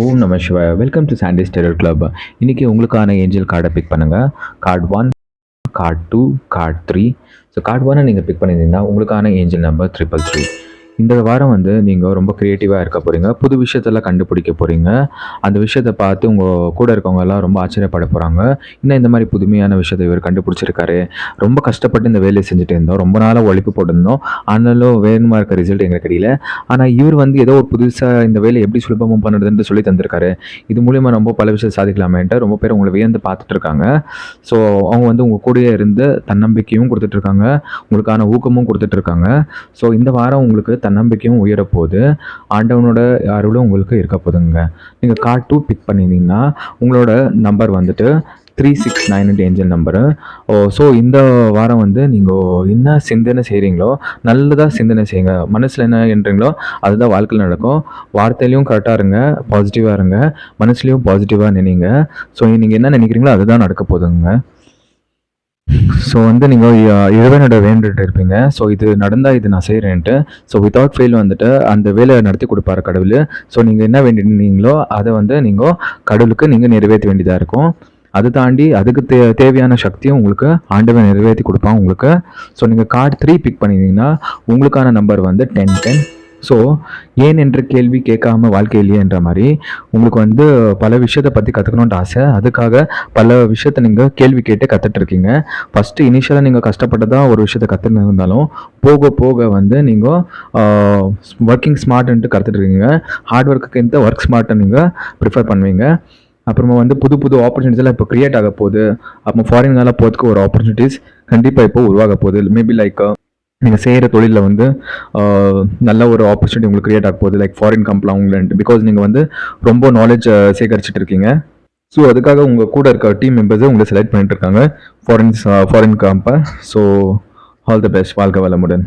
ஓம் நம சிவாய். Welcome to Sandy's tarot club இன்றைக்கி உங்களுக்கான ஏஞ்சல் கார்டை பிக் பண்ணுங்கள் card one card two card three so card ஒன்னை நீங்கள் பிக் பண்ணியிருந்தீங்கன்னா உங்களுக்கான ஏஞ்சல் நம்பர் ட்ரிபிள் த்ரீ இந்த வாரம் வந்து நீங்கள் ரொம்ப க்ரியேட்டிவாக இருக்க போகிறீங்க புது விஷயத்தெல்லாம் கண்டுபிடிக்க போகிறீங்க அந்த விஷயத்தை பார்த்து உங்கள் கூட இருக்கவங்க எல்லாம் ரொம்ப ஆச்சரியப்பட போகிறாங்க இன்னும் இந்த மாதிரி புதுமையான விஷயத்தை இவர் கண்டுபிடிச்சிருக்காரு? ரொம்ப கஷ்டப்பட்டு இந்த வேலையை செஞ்சுட்டு இருந்தோம். ரொம்ப நாளாக ஒழிப்பு போட்டிருந்தோம். ஆனாலும் வேணுமா இருக்க ரிசல்ட் எங்களுக்கு தெரியல ஆனால் இவர் வந்து ஏதோ ஒரு புதுசாக இந்த வேலையை எப்படி சுலபமாக பண்ணுறதுன்னு சொல்லி தந்திருக்காரு. இது மூலிமா ரொம்ப பல விஷயம் சாதிக்கலாமேன்ட்டு ரொம்ப பேர் உங்களை வியந்து பார்த்துட்டு இருக்காங்க. ஸோ அவங்க வந்து உங்கள் கூடயே இருந்து தன்னம்பிக்கையும் கொடுத்துட்ருக்காங்க உங்களுக்கான ஊக்கமும் கொடுத்துட்ருக்காங்க ஸோ இந்த வாரம் உங்களுக்கு தன்னம்பிக்கையும் உயரப்போகுது. ஆண்டவனோட அருளும் உங்களுக்கு இருக்க போதுங்க. நீங்கள் கார்ட் டூ பிக் பண்ணியிருந்தீங்கன்னா உங்களோட நம்பர் வந்துட்டு three six nine angel number ஓ ஸோ இந்த வாரம் வந்து நீங்கள் என்ன சிந்தனை செய்கிறீங்களோ நல்லதாக சிந்தனை செய்யுங்க. மனசில் என்ன என்றீங்களோ அதுதான் வாழ்க்கையில் நடக்கும். வார்த்தையிலையும் கரெக்டாக இருங்க பாசிட்டிவாக இருங்க. மனசுலையும் பாசிட்டிவாக நினைங்க. ஸோ நீங்கள் என்ன நினைக்கிறீங்களோ அதுதான் நடக்க போகுதுங்க ஸோ வந்து நீங்கள் இறைவனோட வேண்டுட்டு இருப்பீங்க. ஸோ இது நடந்தால் இது நான் செய்கிறேன்ட்டு ஸோ வித்தவுட் ஃபெயில் வந்துட்டு அந்த வேலையை நடத்தி கொடுப்பாரு கடவுள். ஸோ நீங்கள் என்ன வேண்டினீங்களோ அதை வந்து நீங்கள் கடவுளுக்கு நீங்கள் நிறைவேற்ற வேண்டியதாக இருக்கும். அது தாண்டி அதுக்கு தே தேவையான சக்தியும் உங்களுக்கு ஆண்டவன் நிறைவேற்றி கொடுப்பான் உங்களுக்கு. ஸோ நீங்கள் கார்டு த்ரீ பிக் பண்ணியிருந்தீங்கன்னா உங்களுக்கான நம்பர் வந்து டென் டென் ஸோ ஏன் என்ற கேள்வி கேட்காம வாழ்க்கை இல்லையே என்ற மாதிரி உங்களுக்கு வந்து பல விஷயத்தை பற்றி கற்றுக்கணுன்ற ஆசை. அதுக்காக பல விஷயத்தை நீங்கள் கேள்வி கேட்டு கற்றுட்ருக்கீங்க ஃபஸ்ட்டு இனிஷியலாக நீங்கள் கஷ்டப்பட்டதாக ஒரு விஷயத்த கற்றுன்னு இருந்தாலும் போக போக வந்து நீங்கள் ஒர்க்கிங் ஸ்மார்ட்ன்ட்டு கற்றுட்டு இருக்கீங்க ஹார்ட் ஒர்க்குக்கு இந்த ஒர்க் ஸ்மார்ட்டை நீங்கள் ப்ரிஃபர் பண்ணுவீங்க. அப்புறமா வந்து புது புது ஆப்பர்ச்சுனிட்டிஸ் எல்லாம் இப்போ க்ரியேட் ஆக போகுது. அப்புறம் ஃபாரின்லாம் போகிறதுக்கு ஒரு ஆப்பர்ச்சுனிட்டிஸ் கண்டிப்பாக இப்போ உருவாக போகுது. மேபி லைக் நீங்கள் செய்கிற தொழிலில் வந்து நல்ல ஒரு ஆப்பர்ச்சுனிட்டி உங்களுக்கு க்ரியேட் ஆக போகுது லைக் ஃபாரின் கம்பெனி உங்களுக்கு பிகாஸ் நீங்கள் வந்து ரொம்ப நாலேஜ் சேகரிச்சுட்டு இருக்கீங்க. ஸோ அதுக்காக உங்கள் கூட இருக்க டீம் மெம்பர்ஸை உங்களை செலக்ட் பண்ணிட்டு இருக்காங்க. ஃபாரின்ஸ் ஃபாரின் கம்பை ஸோ ஆல் தி பெஸ்ட் வாழ்க வளமுடன்.